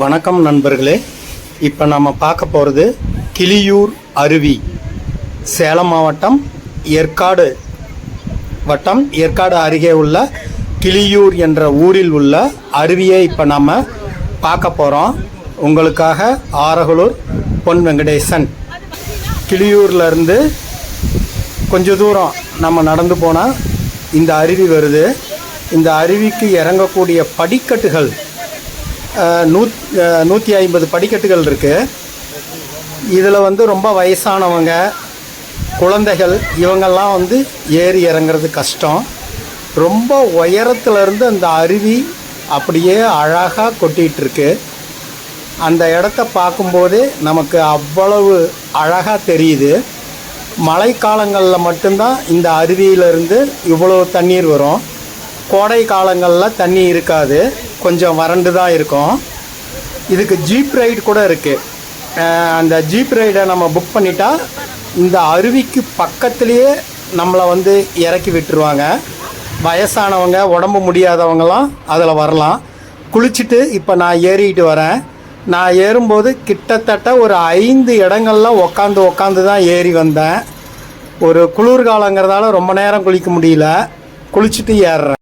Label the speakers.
Speaker 1: வணக்கம் நண்பர்களே. இப்போ நம்ம பார்க்க போகிறது கிளியூர் அருவி. சேலம் மாவட்டம் ஏற்காடு வட்டம். ஏற்காடு அருகே உள்ள கிளியூர் என்ற ஊரில் உள்ள அருவியை இப்போ நம்ம பார்க்க போகிறோம் உங்களுக்காக ஆரகலூர் பொன் வெங்கடேசன். கிளியூர்லேருந்து கொஞ்ச தூரம் நம்ம நடந்து போனால் இந்த அருவி வருது. இந்த அருவிக்கு இறங்கக்கூடிய படிக்கட்டுகள் நூத் நூற்றி ஐம்பது படிக்கட்டுகள் இருக்குது இதில் வந்து ரொம்ப வயசானவங்க குழந்தைகள் இவங்கெல்லாம் வந்து ஏறி இறங்குறது கஷ்டம். ரொம்ப உயரத்துலேருந்து அந்த அருவி அப்படியே அழகாக கொட்டிகிட்ருக்கு அந்த இடத்த பார்க்கும்போதே நமக்கு அவ்வளவு அழகாக தெரியுது. மழைக்காலங்களில் மட்டும்தான் இந்த அருவியிலிருந்து இவ்வளோ தண்ணீர் வரும். கோடை காலங்களில் தண்ணி இருக்காது. கொஞ்சம் வறண்டு தான் இருக்கும். இதுக்கு ஜீப் ரைடு கூட இருக்குது அந்த ஜீப் ரைடை நம்ம புக் பண்ணிட்டா இந்த அருவிக்கு பக்கத்துலேயே நம்மளை வந்து இறக்கி விட்டுருவாங்க. வயசானவங்க உடம்பு முடியாதவங்களாம் அதில் வரலாம். குளிச்சுட்டு இப்போ நான் ஏறிட்டு வரேன். நான் ஏறும்போது கிட்டத்தட்ட ஒரு ஐந்து இடங்கள்ல உக்காந்து உக்காந்து தான் ஏறி வந்தேன். ஒரு குளிர்காலங்கிறதால ரொம்ப நேரம் குளிக்க முடியல. குளிச்சுட்டு ஏறுறேன்.